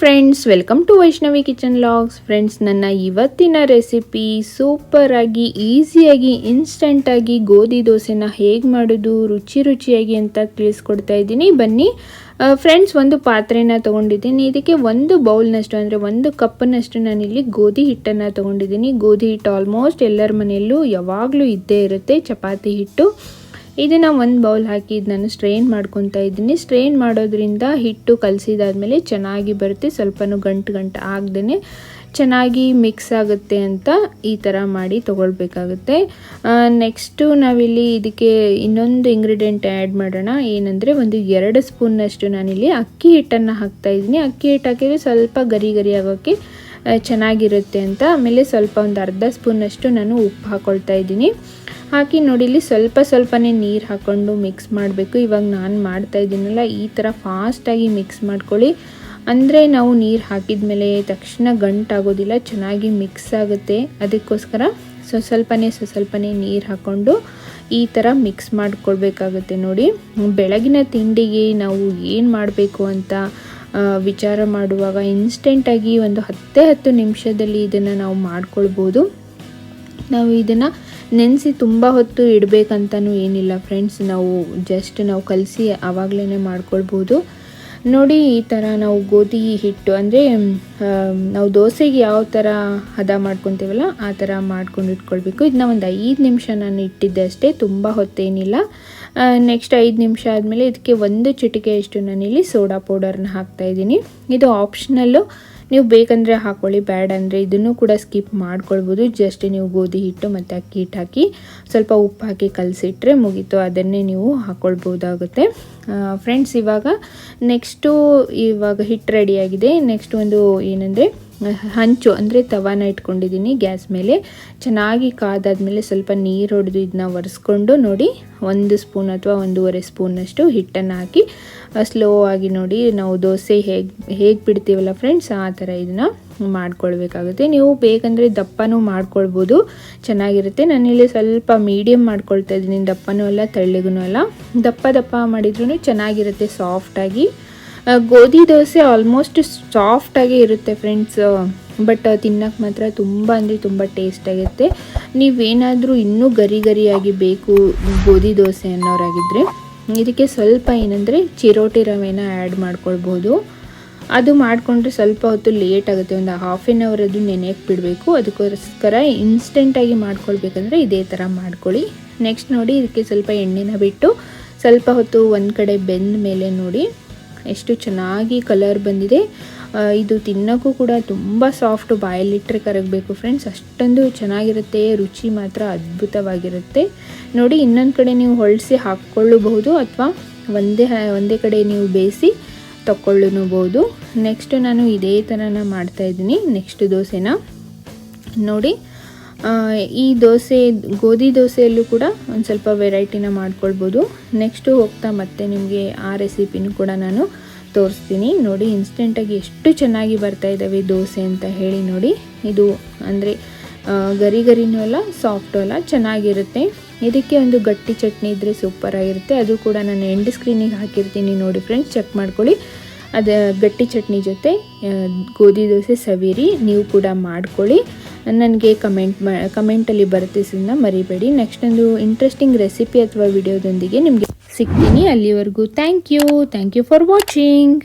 Friends welcome to Vaishnavi kitchen logs friends ನನ್ನ ಇವತ್ತಿನ recipe ಸೂಪರಾಗಿ ಈಸಿಯಾಗಿ ಇನ್ಸ್ಟೆಂಟಾಗಿ ಗೋಧಿ ದೋಸೆನ ಹೇಗೆ ಮಾಡೋದು, ರುಚಿ ರುಚಿಯಾಗಿ ಅಂತ ತಿಳಿಸ್ಕೊಡ್ತಾ ಇದ್ದೀನಿ. ಬನ್ನಿ ಫ್ರೆಂಡ್ಸ್ ಒಂದು ಪಾತ್ರೆನ ತೊಗೊಂಡಿದ್ದೀನಿ. ಇದಕ್ಕೆ ಒಂದು ಬೌಲ್ನಷ್ಟು, ಅಂದರೆ ಒಂದು ಕಪ್ನಷ್ಟು ನಾನಿಲ್ಲಿ ಗೋಧಿ ಹಿಟ್ಟನ್ನು ತೊಗೊಂಡಿದ್ದೀನಿ. ಗೋಧಿ ಹಿಟ್ಟು ಆಲ್ಮೋಸ್ಟ್ ಎಲ್ಲರ ಮನೆಯಲ್ಲೂ ಯಾವಾಗಲೂ ಇದ್ದೇ ಇರುತ್ತೆ, ಚಪಾತಿ ಹಿಟ್ಟು. ಇದನ್ನು ಒಂದು ಬೌಲ್ ಹಾಕಿ ನಾನು ಸ್ಟ್ರೈನ್ ಮಾಡ್ಕೊತಾ ಇದ್ದೀನಿ. ಸ್ಟ್ರೈನ್ ಮಾಡೋದ್ರಿಂದ ಹಿಟ್ಟು ಕಲಸಿದಾದ್ಮೇಲೆ ಚೆನ್ನಾಗಿ ಬರುತ್ತೆ. ಸ್ವಲ್ಪನೂ ಗಂಟು ಗಂಟು ಆಗದೇ ಚೆನ್ನಾಗಿ ಮಿಕ್ಸ್ ಆಗುತ್ತೆ ಅಂತ ಈ ಥರ ಮಾಡಿ ತೊಗೊಳ್ಬೇಕಾಗುತ್ತೆ. ನೆಕ್ಸ್ಟು ನಾವಿಲ್ಲಿ ಇದಕ್ಕೆ ಇನ್ನೊಂದು ಇಂಗ್ರೀಡಿಯೆಂಟ್ ಆ್ಯಡ್ ಮಾಡೋಣ. ಏನಂದರೆ ಒಂದು ಎರಡು ಸ್ಪೂನ್ನಷ್ಟು ನಾನಿಲ್ಲಿ ಅಕ್ಕಿ ಹಿಟ್ಟನ್ನು ಹಾಕ್ತಾ ಇದ್ದೀನಿ. ಅಕ್ಕಿ ಹಿಟ್ಟು ಹಾಕಿದರೆ ಸ್ವಲ್ಪ ಗರಿ ಗರಿ ಆಗೋಕ್ಕೆ ಚೆನ್ನಾಗಿರುತ್ತೆ ಅಂತ. ಆಮೇಲೆ ಸ್ವಲ್ಪ ಒಂದು ಅರ್ಧ ಸ್ಪೂನಷ್ಟು ನಾನು ಉಪ್ಪು ಹಾಕ್ಕೊಳ್ತಾ ಇದ್ದೀನಿ. ಹಾಕಿ ನೋಡಿ, ಇಲ್ಲಿ ಸ್ವಲ್ಪ ಸ್ವಲ್ಪನೇ ನೀರು ಹಾಕ್ಕೊಂಡು ಮಿಕ್ಸ್ ಮಾಡಬೇಕು. ಇವಾಗ ನಾನು ಮಾಡ್ತಾ ಇದ್ದೀನಲ್ಲ, ಈ ಥರ ಫಾಸ್ಟಾಗಿ ಮಿಕ್ಸ್ ಮಾಡ್ಕೊಳ್ಳಿ. ಅಂದರೆ ನಾವು ನೀರು ಹಾಕಿದ ಮೇಲೆ ತಕ್ಷಣ ಗಂಟಾಗೋದಿಲ್ಲ ಚೆನ್ನಾಗಿ ಮಿಕ್ಸ್ ಆಗುತ್ತೆ. ಅದಕ್ಕೋಸ್ಕರ ಸೊ, ಸ್ವಲ್ಪನೇ ಸೊ, ಸ್ವಲ್ಪನೇ ನೀರು ಹಾಕ್ಕೊಂಡು ಈ ಥರ ಮಿಕ್ಸ್ ಮಾಡ್ಕೊಳ್ಬೇಕಾಗುತ್ತೆ ನೋಡಿ. ಬೆಳಗಿನ ತಿಂಡಿಗೆ ನಾವು ಏನು ಮಾಡಬೇಕು ಅಂತ ವಿಚಾರ ಮಾಡುವಾಗ ಇನ್ಸ್ಟೆಂಟಾಗಿ ಒಂದು ಹತ್ತೇ ಹತ್ತು ನಿಮಿಷದಲ್ಲಿ ಇದನ್ನು ನಾವು ಮಾಡ್ಕೊಳ್ಬೋದು. ನಾವು ಇದನ್ನು ನೆನೆಸಿ ತುಂಬ ಹೊತ್ತು ಇಡಬೇಕಂತನೂ ಏನಿಲ್ಲ ಫ್ರೆಂಡ್ಸ್ ನಾವು ಜಸ್ಟ್ ನಾವು ಕಲಸಿ ಆವಾಗಲೇ ಮಾಡ್ಕೊಳ್ಬೋದು. ನೋಡಿ ಈ ಥರ ನಾವು ಗೋಧಿ ಹಿಟ್ಟು ಅಂದರೆ ನಾವು ದೋಸೆಗೆ ಯಾವ ಥರ ಹದ ಮಾಡ್ಕೊತೀವಲ್ಲ ಆ ಥರ ಮಾಡ್ಕೊಂಡು ಇಟ್ಕೊಳ್ಬೇಕು. ಇದನ್ನ ಒಂದು ಐದು ನಿಮಿಷ ನಾನು ಇಟ್ಟಿದ್ದೆ ಅಷ್ಟೇ, ತುಂಬ ಹೊತ್ತೇನಿಲ್ಲ. ನೆಕ್ಸ್ಟ್ ಐದು ನಿಮಿಷ ಆದಮೇಲೆ ಇದಕ್ಕೆ ಒಂದು ಚಿಟಿಕೆಯಷ್ಟು ನಾನಿಲ್ಲಿ ಸೋಡಾ ಪೌಡರ್ನ ಹಾಕ್ತಾಯಿದ್ದೀನಿ ಇದು ಆಪ್ಷನಲ್ಲು ನೀವು ಬೇಕಂದರೆ ಹಾಕ್ಕೊಳ್ಳಿ ಬ್ಯಾಡ್ ಅಂದರೆ ಇದನ್ನು ಕೂಡ ಸ್ಕಿಪ್ ಮಾಡ್ಕೊಳ್ಬೋದು. ಜಸ್ಟ್ ನೀವು ಗೋಧಿ ಹಿಟ್ಟು ಮತ್ತು ಅಕ್ಕಿ ಹಿಟ್ಟು ಹಾಕಿ ಸ್ವಲ್ಪ ಉಪ್ಪು ಹಾಕಿ ಕಲಸಿಟ್ರೆ ಮುಗೀತು. ಅದನ್ನೇ ನೀವು ಹಾಕ್ಕೊಳ್ಬೋದಾಗುತ್ತೆ ಫ್ರೆಂಡ್ಸ್ ಇವಾಗ ನೆಕ್ಸ್ಟು ಇವಾಗ ಹಿಟ್ಟು ರೆಡಿಯಾಗಿದೆ ನೆಕ್ಸ್ಟ್ ಒಂದು ಏನಂದರೆ ಹಂಚು ಅಂದರೆ ತವಾನ ಇಟ್ಕೊಂಡಿದ್ದೀನಿ ಗ್ಯಾಸ್ ಮೇಲೆ. ಚೆನ್ನಾಗಿ ಕಾದಾದ್ಮೇಲೆ ಸ್ವಲ್ಪ ನೀರು ಹೊಡೆದು ಇದನ್ನ ಒರೆಸ್ಕೊಂಡು ನೋಡಿ ಒಂದು ಸ್ಪೂನ್ ಅಥವಾ ಒಂದೂವರೆ ಸ್ಪೂನಷ್ಟು ಹಿಟ್ಟನ್ನು ಹಾಕಿ ಸ್ಲೋ ಆಗಿ ನೋಡಿ ನಾವು ದೋಸೆ ಹೇಗೆ ಹೇಗೆ ಬಿಡ್ತೀವಲ್ಲ ಫ್ರೆಂಡ್ಸ್ ಆ ಥರ ಇದನ್ನು ಮಾಡ್ಕೊಳ್ಬೇಕಾಗುತ್ತೆ. ನೀವು ಬೇಕಂದರೆ ದಪ್ಪನೂ ಮಾಡ್ಕೊಳ್ಬೋದು, ಚೆನ್ನಾಗಿರುತ್ತೆ. ನಾನಿಲ್ಲಿ ಸ್ವಲ್ಪ ಮೀಡಿಯಮ್ ಮಾಡ್ಕೊಳ್ತಾ ಇದ್ದೀನಿ, ದಪ್ಪನೂ ಅಲ್ಲ ತೆಳ್ಳಗೂ ಅಲ್ಲ. ದಪ್ಪ ದಪ್ಪ ಮಾಡಿದ್ರೂ ಚೆನ್ನಾಗಿರುತ್ತೆ ಸಾಫ್ಟಾಗಿ ಗೋಧಿ ದೋಸೆ ಆಲ್ಮೋಸ್ಟ್ ಸಾಫ್ಟಾಗೇ ಇರುತ್ತೆ ಫ್ರೆಂಡ್ಸ್ ಬಟ್ ತಿನ್ನಕ್ಕೆ ಮಾತ್ರ ತುಂಬ ಅಂದರೆ ತುಂಬ ಟೇಸ್ಟಾಗಿರುತ್ತೆ ನೀವೇನಾದರೂ ಇನ್ನೂ ಗರಿ ಗರಿಯಾಗಿ ಬೇಕು ಗೋಧಿ ದೋಸೆ ಅನ್ನೋರಾಗಿದ್ದರೆ ಇದಕ್ಕೆ ಸ್ವಲ್ಪ ಏನಂದರೆ ಚಿರೋಟಿ ರವೆನ ಆ್ಯಡ್ ಮಾಡ್ಕೊಳ್ಬೋದು. ಅದು ಮಾಡಿಕೊಂಡ್ರೆ ಸ್ವಲ್ಪ ಹೊತ್ತು ಲೇಟ್ ಆಗುತ್ತೆ, ಒಂದು ಹಾಫ್ ಆನ್ ಅವರ್ ಅದು ನೆನೆಯಕ್ಕೆ ಬಿಡಬೇಕು. ಅದಕ್ಕೋಸ್ಕರ ಇನ್ಸ್ಟೆಂಟಾಗಿ ಮಾಡ್ಕೊಳ್ಬೇಕಂದ್ರೆ ಇದೇ ಥರ ಮಾಡ್ಕೊಳ್ಳಿ. ನೆಕ್ಸ್ಟ್ ನೋಡಿ, ಇದಕ್ಕೆ ಸ್ವಲ್ಪ ಎಣ್ಣೆನ ಬಿಟ್ಟು ಸ್ವಲ್ಪ ಹೊತ್ತು ಒಂದು ಕಡೆ ಬೆಂದ ಮೇಲೆ ನೋಡಿ. ಎಷ್ಟು ಚೆನ್ನಾಗಿ ಕಲರ್ ಬಂದಿದೆ. ಇದು ತಿನ್ನೋಕ್ಕೂ ಕೂಡ ತುಂಬ ಸಾಫ್ಟು ಬಾಯಲ್ಲಿಟ್ಟರೆ ಕರಗಬೇಕು ಫ್ರೆಂಡ್ಸ್ ಅಷ್ಟೊಂದು ಚೆನ್ನಾಗಿರುತ್ತೆ, ರುಚಿ ಮಾತ್ರ ಅದ್ಭುತವಾಗಿರುತ್ತೆ. ನೋಡಿ, ಇನ್ನೊಂದು ಕಡೆ ನೀವು ಹೊಳಿಸಿ ಹಾಕ್ಕೊಳ್ಳಬಹುದು ಅಥವಾ ಒಂದೇ ಒಂದೇ ಕಡೆ ನೀವು ಬೇಯಿಸಿ ತಕ್ಕೊಳ್ಳಬಹುದು ನೆಕ್ಸ್ಟ್ ನಾನು ಇದೇ ಥರನ ಮಾಡ್ತಾಯಿದ್ದೀನಿ ನೆಕ್ಸ್ಟ್ ದೋಸೆನ. ನೋಡಿ ಈ ದೋಸೆ, ಗೋಧಿ ದೋಸೆಯಲ್ಲೂ ಕೂಡ ಒಂದು ಸ್ವಲ್ಪ ವೆರೈಟಿನ ಮಾಡ್ಕೊಳ್ಬೋದು. ನೆಕ್ಸ್ಟು ಹೋಗ್ತಾ ಮತ್ತೆ ನಿಮಗೆ ಆ ರೆಸಿಪಿನೂ ಕೂಡ ನಾನು ತೋರಿಸ್ತೀನಿ. ನೋಡಿ ಇನ್ಸ್ಟೆಂಟಾಗಿ ಎಷ್ಟು ಚೆನ್ನಾಗಿ ಬರ್ತಾ ಇದ್ದಾವೆ ದೋಸೆ ಅಂತ ಹೇಳಿ ನೋಡಿ. ಇದು ಅಂದರೆ ಗರಿ ಗರಿನೂ ಅಲ್ಲ ಸಾಫ್ಟು ಅಲ್ಲ, ಚೆನ್ನಾಗಿರುತ್ತೆ. ಇದಕ್ಕೆ ಒಂದು ಗಟ್ಟಿ ಚಟ್ನಿ ಇದ್ದರೆ ಸೂಪರಾಗಿರುತ್ತೆ ಅದು ಕೂಡ ನಾನು ಎಂಡ್ ಸ್ಕ್ರೀನಿಗೆ ಹಾಕಿರ್ತೀನಿ ನೋಡಿ ಫ್ರೆಂಡ್ಸ್ ಚೆಕ್ ಮಾಡ್ಕೊಳ್ಳಿ. ಅದು ಗಟ್ಟಿ ಚಟ್ನಿ ಜೊತೆ ಗೋಧಿ ದೋಸೆ ಸವಿರಿ, ನೀವು ಕೂಡ ಮಾಡ್ಕೊಳ್ಳಿ. ನನಗೆ ಕಮೆಂಟ್ ಮಾ ಕಮೆಂಟಲ್ಲಿ ಬರ್ತಿಸೋದನ್ನ ಮರಿಬೇಡಿ. ನೆಕ್ಸ್ಟ್ ಒಂದು ಇಂಟ್ರೆಸ್ಟಿಂಗ್ ರೆಸಿಪಿ ಅಥವಾ ವಿಡಿಯೋದೊಂದಿಗೆ ನಿಮಗೆ ಸಿಗ್ತೀನಿ ಅಲ್ಲಿವರೆಗೂ. Thank you thank you for watching